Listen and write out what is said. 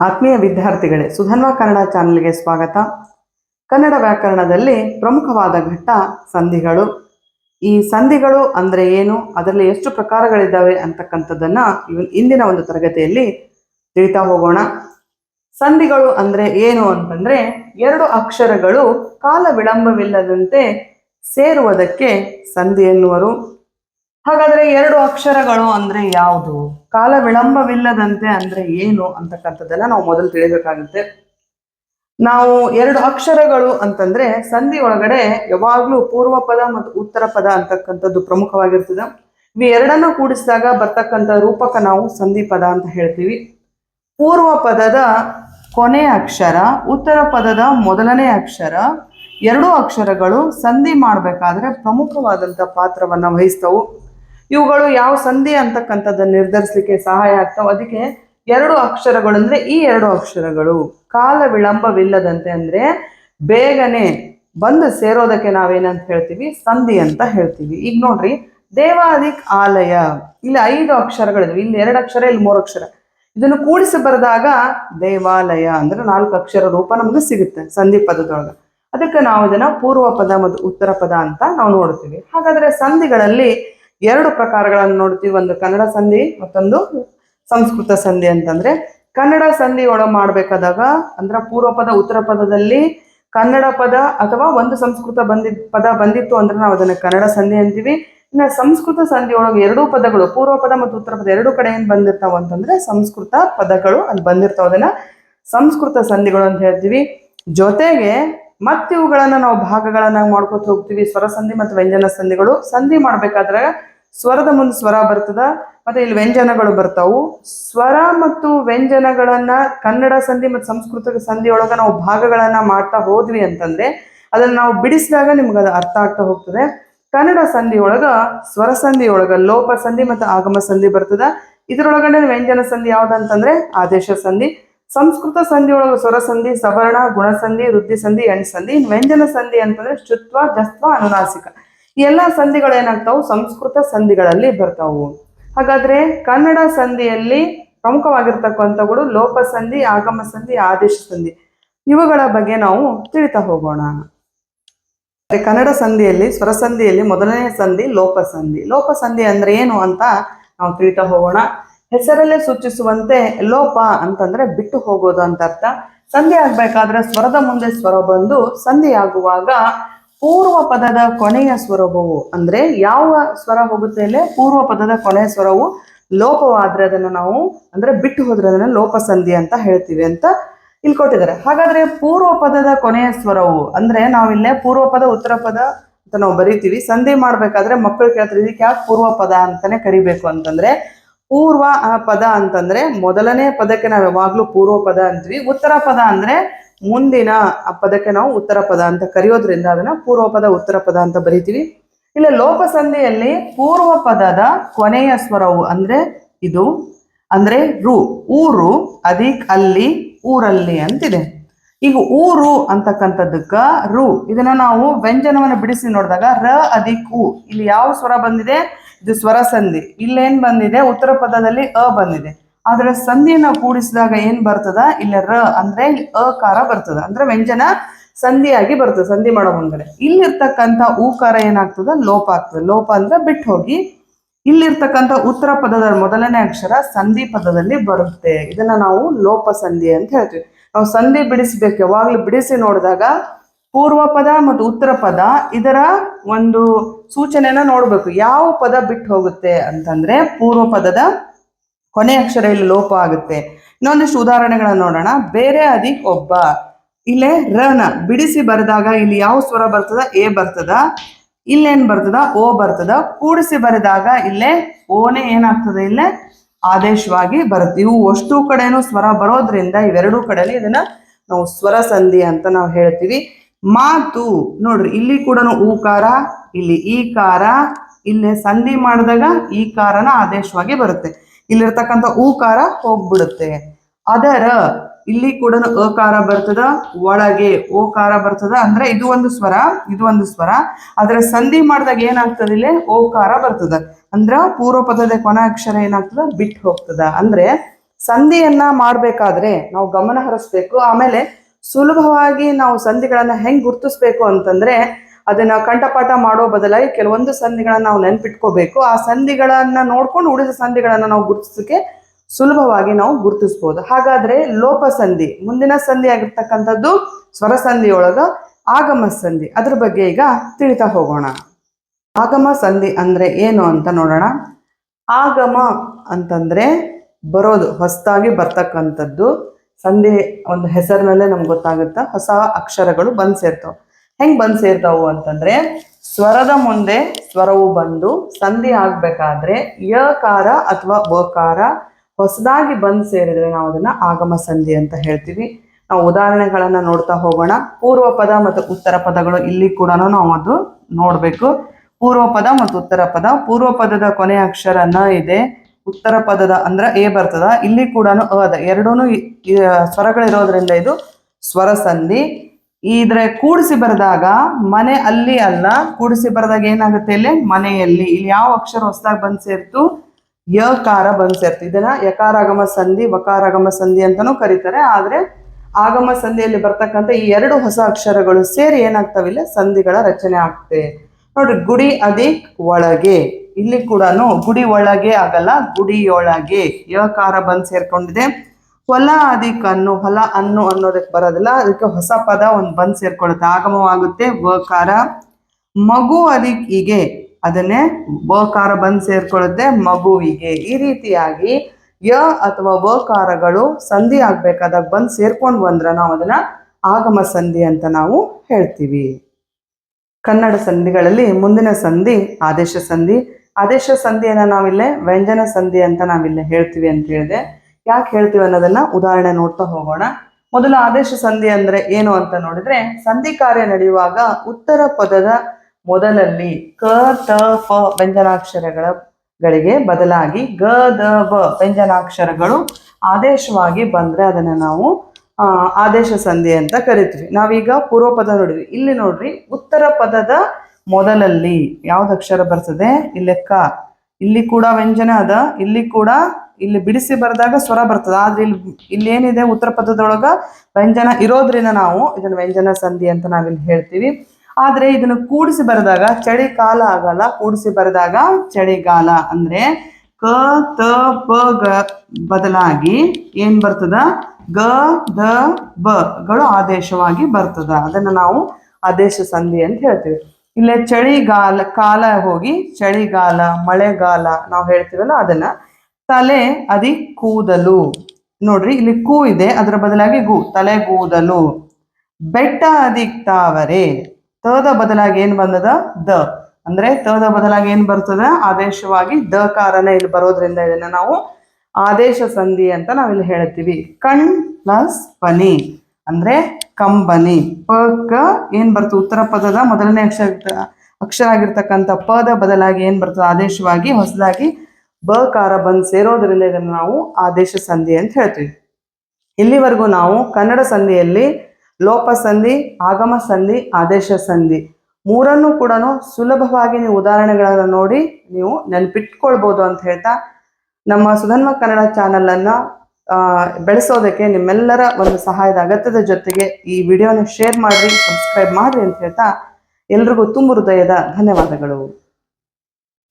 ಆತ್ಮೀಯ ವಿದ್ಯಾರ್ಥಿಗಳೇ, ಸುಧನ್ವಾ ಕನ್ನಡ ಚಾನಲ್ಗೆ ಸ್ವಾಗತ. ಕನ್ನಡ ವ್ಯಾಕರಣದಲ್ಲಿ ಪ್ರಮುಖವಾದ ಘಟ್ಟ ಸಂಧಿಗಳು. ಈ ಸಂಧಿಗಳು ಅಂದರೆ ಏನು? ಅದರಲ್ಲಿ ಎಷ್ಟು ಪ್ರಕಾರಗಳಿದ್ದಾವೆ ಅಂತಕ್ಕಂಥದ್ದನ್ನು ಇಂದಿನ ಒಂದು ತರಗತಿಯಲ್ಲಿ ತಿಳಿತಾ ಹೋಗೋಣ. ಸಂಧಿಗಳು ಅಂದರೆ ಏನು ಅಂತಂದರೆ ಎರಡು ಅಕ್ಷರಗಳು ಕಾಲ ವಿಳಂಬವಿಲ್ಲದಂತೆ ಸೇರುವುದಕ್ಕೆ ಸಂಧಿ ಎನ್ನುವರು. ಹಾಗಾದ್ರೆ ಎರಡು ಅಕ್ಷರಗಳು ಅಂದ್ರೆ ಯಾವುದು? ಕಾಲ ವಿಳಂಬವಿಲ್ಲದಂತೆ ಅಂದ್ರೆ ಏನು ಅಂತಕ್ಕಂಥದ್ದೆಲ್ಲ ನಾವು ಮೊದಲು ತಿಳಿಬೇಕಾಗುತ್ತೆ. ನಾವು ಎರಡು ಅಕ್ಷರಗಳು ಅಂತಂದ್ರೆ ಸಂಧಿ ಒಳಗಡೆ ಯಾವಾಗ್ಲೂ ಪೂರ್ವ ಪದ ಮತ್ತು ಉತ್ತರ ಪದ ಅಂತಕ್ಕಂಥದ್ದು ಪ್ರಮುಖವಾಗಿರ್ತದೆ. ಇವು ಎರಡನ್ನ ಕೂಡಿಸಿದಾಗ ಬರ್ತಕ್ಕಂಥ ರೂಪಕ ನಾವು ಸಂಧಿ ಪದ ಅಂತ ಹೇಳ್ತೀವಿ. ಪೂರ್ವ ಪದದ ಕೊನೆಯ ಅಕ್ಷರ, ಉತ್ತರ ಪದದ ಮೊದಲನೇ ಅಕ್ಷರ, ಎರಡೂ ಅಕ್ಷರಗಳು ಸಂಧಿ ಮಾಡಬೇಕಾದ್ರೆ ಪ್ರಮುಖವಾದಂಥ ಪಾತ್ರವನ್ನ ವಹಿಸ್ತವು. ಇವುಗಳು ಯಾವ ಸಂಧಿ ಅಂತಕ್ಕಂಥದ್ದನ್ನು ನಿರ್ಧರಿಸಲಿಕ್ಕೆ ಸಹಾಯ ಆಗ್ತಾವ? ಅದಕ್ಕೆ ಎರಡು ಅಕ್ಷರಗಳು ಅಂದ್ರೆ ಈ ಎರಡು ಅಕ್ಷರಗಳು. ಕಾಲ ವಿಳಂಬವಿಲ್ಲದಂತೆ ಅಂದ್ರೆ ಬೇಗನೆ ಬಂದು ಸೇರೋದಕ್ಕೆ ನಾವೇನಂತ ಹೇಳ್ತೀವಿ? ಸಂಧಿ ಅಂತ ಹೇಳ್ತೀವಿ. ಈಗ ನೋಡ್ರಿ, ದೇವಾದಿಕ್ ಆಲಯ. ಇಲ್ಲಿ ಐದು ಅಕ್ಷರಗಳಿದ್ವಿ. ಇಲ್ಲಿ ಎರಡು ಅಕ್ಷರ, ಇಲ್ಲಿ ಮೂರು ಅಕ್ಷರ. ಇದನ್ನು ಕೂಡಿಸಿ ಬರೆದಾಗ ದೇವಾಲಯ ಅಂದ್ರೆ ನಾಲ್ಕು ಅಕ್ಷರ ರೂಪ ನಮಗೆ ಸಿಗುತ್ತೆ ಸಂಧಿ ಪದದೊಳಗೆ. ಅದಕ್ಕೆ ನಾವು ಇದನ್ನ ಪೂರ್ವ ಪದ ಮತ್ತು ಉತ್ತರ ಪದ ಅಂತ ನಾವು ನೋಡ್ತೀವಿ. ಹಾಗಾದ್ರೆ ಸಂಧಿಗಳಲ್ಲಿ ಎರಡು ಪ್ರಕಾರಗಳನ್ನು ನೋಡ್ತೀವಿ. ಒಂದು ಕನ್ನಡ ಸಂಧಿ, ಮತ್ತೊಂದು ಸಂಸ್ಕೃತ ಸಂಧಿ ಅಂತಂದ್ರೆ ಕನ್ನಡ ಸಂಧಿ ಒಳ ಮಾಡ್ಬೇಕಾದಾಗ ಅಂದ್ರೆ ಪೂರ್ವ ಪದ, ಉತ್ತರ ಪದದಲ್ಲಿ ಕನ್ನಡ ಪದ ಅಥವಾ ಒಂದು ಸಂಸ್ಕೃತ ಬಂದಿ, ಪದ ಬಂದಿತ್ತು ಅಂದ್ರೆ ನಾವು ಅದನ್ನ ಕನ್ನಡ ಸಂಧಿ ಅಂತೀವಿ. ಇನ್ನು ಸಂಸ್ಕೃತ ಸಂಧಿ ಒಳಗೆ ಎರಡೂ ಪದಗಳು, ಪೂರ್ವ ಪದ ಮತ್ತು ಉತ್ತರ ಪದ ಎರಡೂ ಕಡೆಯಿಂದ ಬಂದಿರ್ತಾವ ಅಂತಂದ್ರೆ ಸಂಸ್ಕೃತ ಪದಗಳು ಅಲ್ಲಿ ಬಂದಿರ್ತಾವ. ಅದನ್ನ ಸಂಸ್ಕೃತ ಸಂಧಿಗಳು ಅಂತ ಹೇಳ್ತೀವಿ. ಜೊತೆಗೆ ಮತ್ತೆ ಇವುಗಳನ್ನ ನಾವು ಭಾಗಗಳನ್ನ ಮಾಡ್ಕೊತ ಹೋಗ್ತೀವಿ. ಸ್ವರ ಸಂಧಿ ಮತ್ತು ವ್ಯಂಜನ ಸಂಧಿಗಳು. ಸಂಧಿ ಮಾಡ್ಬೇಕಾದ್ರೆ ಸ್ವರದ ಮುಂದೆ ಸ್ವರ ಬರ್ತದ, ಮತ್ತೆ ಇಲ್ಲಿ ವ್ಯಂಜನಗಳು ಬರ್ತಾವು. ಸ್ವರ ಮತ್ತು ವ್ಯಂಜನಗಳನ್ನ ಕನ್ನಡ ಸಂಧಿ ಮತ್ತು ಸಂಸ್ಕೃತ ಸಂಧಿ ಒಳಗ ನಾವು ಭಾಗಗಳನ್ನ ಮಾಡ್ತಾ ಹೋದ್ವಿ ಅಂತಂದ್ರೆ ಅದನ್ನ ನಾವು ಬಿಡಿಸಿದಾಗ ನಿಮ್ಗೆ ಅದು ಅರ್ಥ ಆಗ್ತಾ ಹೋಗ್ತದೆ. ಕನ್ನಡ ಸಂಧಿ ಒಳಗ ಸ್ವರ ಸಂಧಿಯೊಳಗ, ಲೋಪ ಸಂಧಿ ಮತ್ತು ಆಗಮ ಸಂಧಿ ಬರ್ತದ. ಇದರೊಳಗಡೆ ವ್ಯಂಜನ ಸಂಧಿ ಯಾವ್ದಂತಂದ್ರೆ ಆದೇಶ ಸಂಧಿ. ಸಂಸ್ಕೃತ ಸಂಧಿ ಒಳಗ ಸ್ವರ ಸಂಧಿ, ಸವರ್ಣ ಗುಣಸಂಧಿ ವೃದ್ಧಿ ಸಂಧಿ, ಎಣ್ ಸಂಧಿ ಇನ್ನು ವ್ಯಂಜನ ಸಂಧಿ ಅಂತಂದ್ರೆ ಶುತ್ವ ಜಸ್ತ್ವ, ಅನುನಾಸಿಕ. ಈ ಎಲ್ಲಾ ಸಂಧಿಗಳು ಏನಾಗ್ತಾವು? ಸಂಸ್ಕೃತ ಸಂಧಿಗಳಲ್ಲಿ ಬರ್ತಾವು. ಹಾಗಾದ್ರೆ ಕನ್ನಡ ಸಂಧಿಯಲ್ಲಿ ಪ್ರಮುಖವಾಗಿರ್ತಕ್ಕಂಥಗಳು ಲೋಪ ಸಂಧಿ, ಆಗಮ ಸಂಧಿ, ಆದೇಶ ಸಂಧಿ. ಇವುಗಳ ಬಗ್ಗೆ ನಾವು ತಿಳಿತಾ ಹೋಗೋಣ. ಕನ್ನಡ ಸಂಧಿಯಲ್ಲಿ, ಸ್ವರ ಸಂಧಿಯಲ್ಲಿ ಮೊದಲನೇ ಸಂಧಿ ಲೋಪ ಸಂಧಿ. ಲೋಪ ಸಂಧಿ ಅಂದ್ರೆ ಏನು ಅಂತ ನಾವು ತಿಳಿತಾ ಹೋಗೋಣ. ಹೆಸರಲ್ಲೇ ಸೂಚಿಸುವಂತೆ ಲೋಪ ಅಂತಂದ್ರೆ ಬಿಟ್ಟು ಹೋಗೋದು ಅಂತ ಅರ್ಥ. ಸಂಧಿ ಆಗ್ಬೇಕಾದ್ರೆ ಸ್ವರದ ಮುಂದೆ ಸ್ವರ ಬಂದು ಸಂಧಿ ಆಗುವಾಗ ಪೂರ್ವ ಪದದ ಕೊನೆಯ ಸ್ವರವು ಅಂದ್ರೆ ಯಾವ ಸ್ವರ ಹೋಗುತ್ತೆ ಇಲ್ಲೇ? ಪೂರ್ವ ಪದದ ಕೊನೆಯ ಸ್ವರವು ಲೋಪವಾದ್ರೆ ಅದನ್ನು ನಾವು ಅಂದ್ರೆ ಬಿಟ್ಟು ಹೋದ್ರೆ ಅದನ್ನ ಲೋಪ ಸಂಧಿ ಅಂತ ಹೇಳ್ತೀವಿ ಅಂತ ಇಲ್ಲಿ ಕೊಟ್ಟಿದ್ದಾರೆ. ಹಾಗಾದ್ರೆ ಪೂರ್ವ ಪದದ ಕೊನೆಯ ಸ್ವರವು ಅಂದ್ರೆ ನಾವಿಲ್ಲೇ ಪೂರ್ವ ಪದ, ಉತ್ತರ ಪದ ಅಂತ ನಾವು ಬರಿತೀವಿ. ಸಂಧಿ ಮಾಡ್ಬೇಕಾದ್ರೆ ಮಕ್ಕಳು ಕೇಳ್ತಾರೆ, ಇದಕ್ಕೆ ಯಾಕೆ ಪೂರ್ವ ಪದ ಅಂತಾನೆ ಕರಿಬೇಕು ಅಂತಂದ್ರೆ ಪೂರ್ವ ಪದ ಅಂತಂದ್ರೆ ಮೊದಲನೇ ಪದಕ್ಕೆ ನಾವು ಯಾವಾಗ್ಲೂ ಪೂರ್ವ ಪದ ಅಂತೀವಿ. ಉತ್ತರ ಪದ ಅಂದ್ರೆ ಮುಂದಿನ ಆ ಪದಕ್ಕೆ ನಾವು ಉತ್ತರ ಪದ ಅಂತ ಕರೆಯೋದ್ರಿಂದ ಅದನ್ನ ಪೂರ್ವ ಪದ, ಉತ್ತರ ಪದ ಅಂತ ಬರಿತೀವಿ. ಇಲ್ಲ ಲೋಪ ಸಂಧಿಯಲ್ಲಿ ಪೂರ್ವ ಪದದ ಕೊನೆಯ ಸ್ವರವು ಅಂದ್ರೆ ಇದು. ಅಂದ್ರೆ ರು, ಊರು ಅದಿಕ್ ಅಲ್ಲಿ, ಊರಲ್ಲಿ ಅಂತಿದೆ. ಈಗ ಊರು ಅಂತಕ್ಕಂಥದ್ದಕ್ಕ ರು. ಇದನ್ನ ನಾವು ವ್ಯಂಜನವನ್ನು ಬಿಡಿಸಿ ನೋಡಿದಾಗ ರ ಅದಿಕ್ ಉ. ಇಲ್ಲಿ ಯಾವ ಸ್ವರ ಬಂದಿದೆ? ಇದು ಸ್ವರ ಸಂಧಿ. ಇಲ್ಲೇನ್ ಬಂದಿದೆ? ಉತ್ತರ ಪದದಲ್ಲಿ ಅ ಬಂದಿದೆ. ಆದ್ರೆ ಸಂಧಿಯನ್ನ ಕೂಡಿಸಿದಾಗ ಏನ್ ಬರ್ತದ? ಇಲ್ಲ ರ ಅಂದ್ರೆ ಅಕಾರ ಬರ್ತದ. ಅಂದ್ರೆ ವ್ಯಂಜನ ಸಂಧಿಯಾಗಿ ಬರ್ತದೆ, ಸಂಧಿ ಮಾಡೋ ಮುಂದೆ ಇಲ್ಲಿರ್ತಕ್ಕಂಥ ಊಕಾರ ಏನಾಗ್ತದ? ಲೋಪ ಆಗ್ತದೆ. ಲೋಪ ಅಂದ್ರೆ ಬಿಟ್ಟು ಹೋಗಿ. ಇಲ್ಲಿರ್ತಕ್ಕಂಥ ಉತ್ತರ ಪದದ ಮೊದಲನೇ ಅಕ್ಷರ ಸಂಧಿ ಪದದಲ್ಲಿ ಬರುತ್ತೆ. ಇದನ್ನ ನಾವು ಲೋಪ ಸಂಧಿ ಅಂತ ಹೇಳ್ತೀವಿ. ನಾವು ಸಂಧಿ ಬಿಡಿಸ್ಬೇಕು. ಯಾವಾಗ್ಲೂ ಬಿಡಿಸಿ ನೋಡಿದಾಗ ಪೂರ್ವ ಪದ ಮತ್ತು ಉತ್ತರ ಪದ ಇದರ ಒಂದು ಸೂಚನೆನ ನೋಡಬೇಕು. ಯಾವ ಪದ ಬಿಟ್ಟು ಹೋಗುತ್ತೆ ಅಂತಂದ್ರೆ ಪೂರ್ವ ಪದದ ಕೊನೆ ಅಕ್ಷರ ಇಲ್ಲಿ ಲೋಪ ಆಗುತ್ತೆ. ಇನ್ನೊಂದಿಷ್ಟು ಉದಾಹರಣೆಗಳನ್ನ ನೋಡೋಣ. ಬೇರೆ ಅದಿಕ್ ಒಬ್ಬ. ಇಲ್ಲೇ ರನ. ಬಿಡಿಸಿ ಬರೆದಾಗ ಇಲ್ಲಿ ಯಾವ ಸ್ವರ ಬರ್ತದ? ಎ ಬರ್ತದ. ಇಲ್ಲೇನ್ ಬರ್ತದ? ಓ ಬರ್ತದ. ಕೂಡಿಸಿ ಬರೆದಾಗ ಇಲ್ಲೇ ಓನೇ ಏನಾಗ್ತದೆ? ಇಲ್ಲೇ ಆದೇಶವಾಗಿ ಬರುತ್ತೆ. ಇವು ಅಷ್ಟು ಕಡೆನೂ ಸ್ವರ ಬರೋದ್ರಿಂದ ಇವೆರಡೂ ಕಡೆಯಲ್ಲಿ ಇದನ್ನ ನಾವು ಸ್ವರ ಸಂಧಿ ಅಂತ ನಾವು ಹೇಳ್ತೀವಿ. ಮಾತು. ನೋಡ್ರಿ, ಇಲ್ಲಿ ಕೂಡ ಊಕಾರ, ಇಲ್ಲಿ ಈಕಾರ, ಇಲ್ಲಿ ಸಂಧಿ ಮಾಡಿದಾಗ ಈ ಕಾರನ ಆದೇಶವಾಗಿ ಬರುತ್ತೆ. ಇಲ್ಲಿರ್ತಕ್ಕಂಥ ಊಕಾರ ಹೋಗ್ಬಿಡುತ್ತೆ. ಅದರ, ಇಲ್ಲಿ ಕೂಡ ಅಕಾರ ಬರ್ತದ, ಒಳಗೆ ಓಕಾರ ಬರ್ತದ. ಅಂದ್ರೆ ಇದು ಒಂದು ಸ್ವರ, ಇದು ಒಂದು ಸ್ವರ. ಅದರ ಸಂಧಿ ಮಾಡಿದಾಗ ಏನಾಗ್ತದ ಇಲ್ಲಿ? ಓಕಾರ ಬರ್ತದ. ಅಂದ್ರ ಪೂರ್ವ ಪದದ ಕೊನ ಅಕ್ಷರ ಏನಾಗ್ತದ? ಬಿಟ್ಟು ಹೋಗ್ತದ. ಅಂದ್ರೆ ಸಂಧಿಯನ್ನ ಮಾಡ್ಬೇಕಾದ್ರೆ ನಾವು ಗಮನ ಹರಿಸ್ಬೇಕು. ಆಮೇಲೆ ಸುಲಭವಾಗಿ ನಾವು ಸಂಧಿಗಳನ್ನ ಹೆಂಗ್ ಗುರ್ತಿಸ್ಬೇಕು ಅಂತಂದ್ರೆ ಅದನ್ನ ಕಂಠಪಾಠ ಮಾಡೋ ಬದಲಾಗಿ ಕೆಲವೊಂದು ಸಂಧಿಗಳನ್ನ ನಾವು ನೆನ್ಪಿಟ್ಕೋಬೇಕು. ಆ ಸಂಧಿಗಳನ್ನ ನೋಡ್ಕೊಂಡು ಉಳಿದ ಸಂಧಿಗಳನ್ನ ನಾವು ಗುರುತಿಸಕ್ಕೆ ಸುಲಭವಾಗಿ ನಾವು ಗುರುತಿಸ್ಬೋದು. ಹಾಗಾದ್ರೆ ಲೋಪ ಸಂಧಿ, ಮುಂದಿನ ಸಂಧಿ ಆಗಿರ್ತಕ್ಕಂಥದ್ದು ಸ್ವರ ಸಂಧಿಯೊಳಗ ಆಗಮ ಸಂಧಿ. ಅದ್ರ ಬಗ್ಗೆ ಈಗ ತಿಳಿತಾ ಹೋಗೋಣ. ಆಗಮ ಸಂಧಿ ಅಂದ್ರೆ ಏನು ಅಂತ ನೋಡೋಣ. ಆಗಮ ಅಂತಂದ್ರೆ ಬರೋದು ಹೊಸದಾಗಿ ಬರ್ತಕ್ಕಂಥದ್ದು. ಸಂಧಿ ಒಂದು ಹೆಸರಿನಲ್ಲೇ ನಮ್ಗೆ ಗೊತ್ತಾಗುತ್ತಾ. ಹೊಸ ಅಕ್ಷರಗಳು ಬಂದು ಸೇರ್ತಾವ. ಹೆಂಗ್ ಬಂದು ಸೇರ್ತಾವು ಅಂತಂದ್ರೆ, ಸ್ವರದ ಮುಂದೆ ಸ್ವರವು ಬಂದು ಸಂಧಿ ಆಗ್ಬೇಕಾದ್ರೆ ಯಕಾರ ಅಥವಾ ಬಕಾರ ಹೊಸದಾಗಿ ಬಂದು ಸೇರಿದ್ರೆ ನಾವು ಅದನ್ನ ಆಗಮ ಸಂಧಿ ಅಂತ ಹೇಳ್ತೀವಿ. ನಾವು ಉದಾಹರಣೆಗಳನ್ನ ನೋಡ್ತಾ ಹೋಗೋಣ. ಪೂರ್ವ ಪದ ಮತ್ತು ಉತ್ತರ ಪದಗಳು ಇಲ್ಲಿ ಕೂಡ ನಾವು ಅದು ನೋಡ್ಬೇಕು. ಪೂರ್ವ ಪದ ಮತ್ತು ಉತ್ತರ ಪದ. ಪೂರ್ವ ಪದದ ಕೊನೆ ಅಕ್ಷರ ನ ಇದೆ. ಉತ್ತರ ಪದದ ಅಂದ್ರ ಎ ಬರ್ತದ. ಇಲ್ಲಿ ಕೂಡ ಅ ಅದ. ಎರಡೂ ಸ್ವರಗಳಿರೋದ್ರಿಂದ ಇದು ಸ್ವರ ಸಂಧಿ ಇದ್ರ ಕೂಡಿಸಿ ಬರೆದಾಗ ಮನೆ ಅಲ್ಲಿ ಅಲ್ಲ, ಕೂಡಿಸಿ ಬರೆದಾಗ ಏನಾಗುತ್ತೆ ಇಲ್ಲಿ? ಮನೆಯಲ್ಲಿ. ಇಲ್ಲಿ ಯಾವ ಅಕ್ಷರ ಹೊಸದಾಗಿ ಬಂದ್ ಸೇರ್ತು? ಯಕಾರ ಬಂದ್ ಸೇರ್ತು. ಇದನ್ನ ಯಕಾರಾಗಮ ಸಂಧಿ, ವಕಾರಾಗಮ ಸಂಧಿ ಅಂತಾನೂ ಕರೀತಾರೆ. ಆದ್ರೆ ಆಗಮ ಸಂಧಿಯಲ್ಲಿ ಬರ್ತಕ್ಕಂಥ ಈ ಎರಡು ಹೊಸ ಅಕ್ಷರಗಳು ಸೇರಿ ಏನಾಗ್ತಾವಿಲ್ಲ? ಸಂಧಿಗಳ ರಚನೆ ಆಗ್ತದೆ ನೋಡ್ರಿ, ಗುಡಿ, ಅದಿ, ಒಳಗೆ. ಇಲ್ಲಿ ಕೂಡ ಗುಡಿ ಒಳಗೆ ಆಗಲ್ಲ, ಗುಡಿಯೊಳಗೆ ಯಕಾರ ಬಂದು ಸೇರ್ಕೊಂಡಿದೆ. ಹೊಲ ಅದಿಕ್ ಅನ್ನು, ಹೊಲ ಅನ್ನು ಅನ್ನೋದಕ್ಕೆ ಬರೋದಿಲ್ಲ, ಅದಕ್ಕೆ ಹೊಸ ಪದ ಒಂದು ಬಂದ್ ಸೇರ್ಕೊಳ್ಳುತ್ತೆ ಆಗಮವಾಗುತ್ತೆ ವಕಾರ ಮಗು ಹೀಗೆ ಅದನ್ನೇ ವಕಾರ ಬಂದ್ ಸೇರ್ಕೊಳ್ಳುತ್ತೆ ಮಗುವಿಗೆ ಈ ರೀತಿಯಾಗಿ ಯ ಅಥವಾ ವಕಾರಗಳು ಸಂಧಿ ಆಗ್ಬೇಕಾದಾಗ ಬಂದ್ ಸೇರ್ಕೊಂಡು ಬಂದ್ರೆ ನಾವು ಅದನ್ನ ಆಗಮ ಸಂಧಿ ಅಂತ ನಾವು ಹೇಳ್ತೀವಿ. ಕನ್ನಡ ಸಂಧಿಗಳಲ್ಲಿ ಮುಂದಿನ ಸಂಧಿ, ಆದೇಶ ಸಂಧಿ ಆದೇಶ ಸಂಧಿಯನ್ನ ನಾವಿಲ್ಲೇ ವ್ಯಂಜನ ಸಂಧಿ ಅಂತ ನಾವಿಲ್ಲೇ ಹೇಳ್ತೀವಿ ಅಂತ ಹೇಳಿದೆ. ಯಾಕೆ ಹೇಳ್ತೀವಿ ಅನ್ನೋದನ್ನ ಉದಾಹರಣೆ ನೋಡ್ತಾ ಹೋಗೋಣ. ಮೊದಲು ಆದೇಶ ಸಂಧಿ ಅಂದ್ರೆ ಏನು ಅಂತ ನೋಡಿದ್ರೆ ಸಂಧಿ ಕಾರ್ಯ ನಡೆಯುವಾಗ ಉತ್ತರ ಪದದ ಮೊದಲಲ್ಲಿ ಕ ತ ಫ ವ್ಯಂಜನಾಕ್ಷರಗಳ ಗಳಿಗೆ ಬದಲಾಗಿ ಗ ದ ಬ ವ್ಯಂಜನಾಕ್ಷರಗಳು ಆದೇಶವಾಗಿ ಬಂದ್ರೆ ಅದನ್ನ ನಾವು ಆ, ಆದೇಶ ಸಂಧಿ ಅಂತ ಕರಿತೀವಿ. ನಾವೀಗ ಪೂರ್ವ ಪದ ನೋಡಿದ್ವಿ. ಇಲ್ಲಿ ನೋಡ್ರಿ ಉತ್ತರ ಪದದ ಮೊದಲಲ್ಲಿ ಯಾವ್ದು ಅಕ್ಷರ ಬರ್ತದೆ? ಇಲ್ಲಿ ಲೆಕ್ಕ. ಇಲ್ಲಿ ಕೂಡ ವ್ಯಂಜನ ಅದ, ಇಲ್ಲಿ ಕೂಡ ಇಲ್ಲಿ ಬಿಡಿಸಿ ಬರೆದಾಗ ಸ್ವರ ಬರ್ತದೆ. ಆದ್ರೆ ಇಲ್ಲಿ ಇಲ್ಲಿ ಏನಿದೆ ಉತ್ತರ ಪದದೊಳಗ? ವ್ಯಂಜನ ಇರೋದ್ರಿಂದ ನಾವು ಇದನ್ನ ವ್ಯಂಜನ ಸಂಧಿ ಅಂತ ನಾವಿಲ್ಲಿ ಹೇಳ್ತೀವಿ. ಆದ್ರೆ ಇದನ್ನು ಕೂಡಿಸಿ ಬರೆದಾಗ, ಚಳಿಗಾಲ ಆಗಲ್ಲ. ಕೂಡಿಸಿ ಬರೆದಾಗ ಚಳಿಗಾಲ ಅಂದ್ರೆ ಕ, ತ, ಪ, ಗ ಬದಲಾಗಿ ಏನ್ ಬರ್ತದ? ಗ, ದ, ಬ ಗಳು ಆದೇಶವಾಗಿ ಬರ್ತದ. ಅದನ್ನ ನಾವು ಆದೇಶ ಸಂಧಿ ಅಂತ ಹೇಳ್ತೀವಿ. ಇಲ್ಲೇ ಚಳಿಗಾಲ, ಕಾಲ ಹೋಗಿ ಚಳಿಗಾಲ, ಮಳೆಗಾಲ ನಾವು ಹೇಳ್ತೀವಲ್ಲ ಅದನ್ನ. ತಲೆ ಅದಿ ಕೂದಲು. ನೋಡ್ರಿ ಇಲ್ಲಿ ಕೂ ಇದೆ, ಅದರ ಬದಲಾಗಿ ಗು ತಲೆಗೂದಲು ಬೆಟ್ಟ ಅದಿಕ್ ತಾವರೆ ತದ ಬದಲಾಗಿ ಏನು ಬಂದದ? ದ. ಅಂದ್ರೆ ತದ ಬದಲಾಗಿ ಏನು ಬರ್ತದ? ಆದೇಶವಾಗಿ ದ ಕಾರಣ ಇಲ್ಲಿ ಬರೋದ್ರಿಂದ ಇದನ್ನ ನಾವು ಆದೇಶ ಸಂಧಿ ಅಂತ ನಾವಿಲ್ಲಿ ಹೇಳ್ತೀವಿ. ಕಣ್ ಪ್ಲಸ್ ಪನಿ ಅಂದ್ರೆ ಕಂಬನಿ. ಪ ಕ ಏನ್ ಬರ್ತದೆ? ಉತ್ತರ ಪದದ ಮೊದಲನೇ ಅಕ್ಷರ ಅಕ್ಷರ ಆಗಿರ್ತಕ್ಕಂಥ ಪದ ಬದಲಾಗಿ ಏನ್ ಬರ್ತದೆ? ಆದೇಶವಾಗಿ ಹೊಸದಾಗಿ ಬ ಕಾರ ಬಂದ್ ಸೇರೋದ್ರಿಂದ ಇದನ್ನು ನಾವು ಆದೇಶ ಸಂಧಿ ಅಂತ ಹೇಳ್ತೀವಿ. ಇಲ್ಲಿವರೆಗೂ ನಾವು ಕನ್ನಡ ಸಂಧಿಯಲ್ಲಿ ಲೋಪ ಸಂಧಿ ಆಗಮ ಸಂಧಿ ಆದೇಶ ಸಂಧಿ ಮೂರನ್ನು ಕೂಡ ಸುಲಭವಾಗಿ ನೀವು ಉದಾಹರಣೆಗಳನ್ನು ನೋಡಿ ನೀವು ನೆನಪಿಟ್ಕೊಳ್ಬೋದು ಅಂತ ಹೇಳ್ತಾ ನಮ್ಮ ಸುಧನ್ಮ ಕನ್ನಡ ಚಾನಲ್ ಅನ್ನ ಆ, ಬೆಳೆಸೋದಕ್ಕೆ ನಿಮ್ಮೆಲ್ಲರ ಒಂದು ಸಹಾಯದ ಅಗತ್ಯದ ಜೊತೆಗೆ ಈ ವಿಡಿಯೋನ ಶೇರ್ ಮಾಡಿ ಸಬ್ಸ್ಕ್ರೈಬ್ ಮಾಡಿ ಅಂತ ಹೇಳ್ತಾ ಎಲ್ರಿಗೂ ತುಂಬ ಹೃದಯದ ಧನ್ಯವಾದಗಳು.